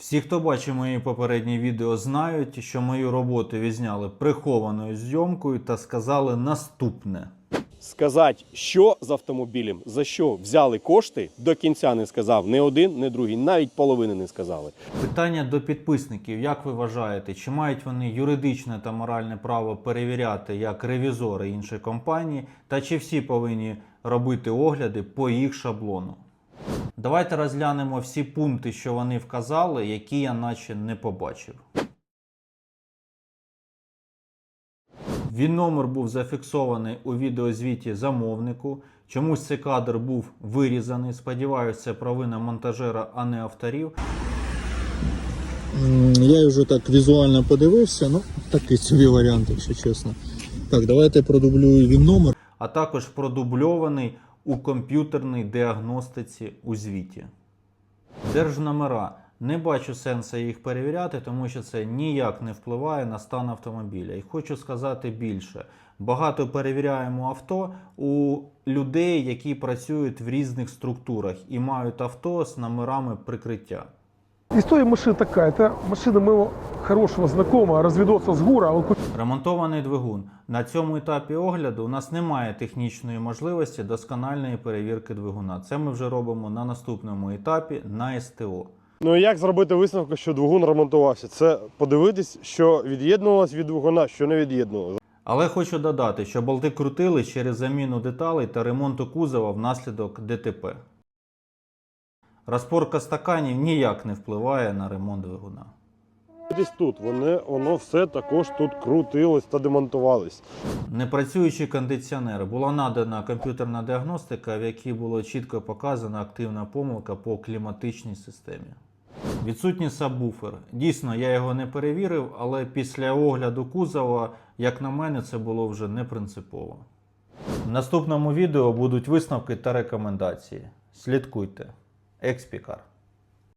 Всі, хто бачив мої попередні відео, знають, що мою роботу відзняли прихованою зйомкою та сказали наступне. Сказати, що з автомобілем, за що взяли кошти, до кінця не сказав ні один, ні другий, навіть половини не сказали. Питання до підписників: як ви вважаєте, чи мають вони юридичне та моральне право перевіряти як ревізори іншої компанії, та чи всі повинні робити огляди по їх шаблону? Давайте розглянемо всі пункти, що вони вказали, які я наче не побачив. Він номер був зафіксований у відеозвіті замовнику. Чомусь цей кадр був вирізаний. Сподіваюся, це провина монтажера, а не авторів. Я вже так візуально подивився, ну такий собі варіант, якщо чесно. Так, давайте продублюю він номер. а також продубльований у комп'ютерній діагностиці у звіті. Держномера. Не бачу сенсу їх перевіряти, тому що це ніяк не впливає на стан автомобіля. І хочу сказати більше: багато перевіряємо авто у людей, які працюють в різних структурах і мають авто з номерами прикриття. История машины такая. Это машина моего хорошего знакомого, разведется с ГУРа. Он Ремонтований двигун. На цьому етапі огляду у нас немає технічної можливості доскональної перевірки двигуна. Це ми вже робимо на наступному етапі на СТО. Ну і як зробити висновку, що двигун ремонтувався? Це подивитись, що від'єднувалось від двигуна, що не від'єднувалось. Але хочу додати, що болти крутили через заміну деталей та ремонту кузова внаслідок ДТП. Розпорка стаканів ніяк не впливає на ремонт двигуна. Десь тут вони, воно все також тут крутилось та демонтувалось. Непрацюючий кондиціонер була надана комп'ютерна діагностика, в якій було чітко показана активна помилка по кліматичній системі. Відсутній сабвуфер. Дійсно, я його не перевірив, але після огляду кузова, як на мене, це було вже не принципово. В наступному відео будуть висновки та рекомендації. Слідкуйте. Експікар.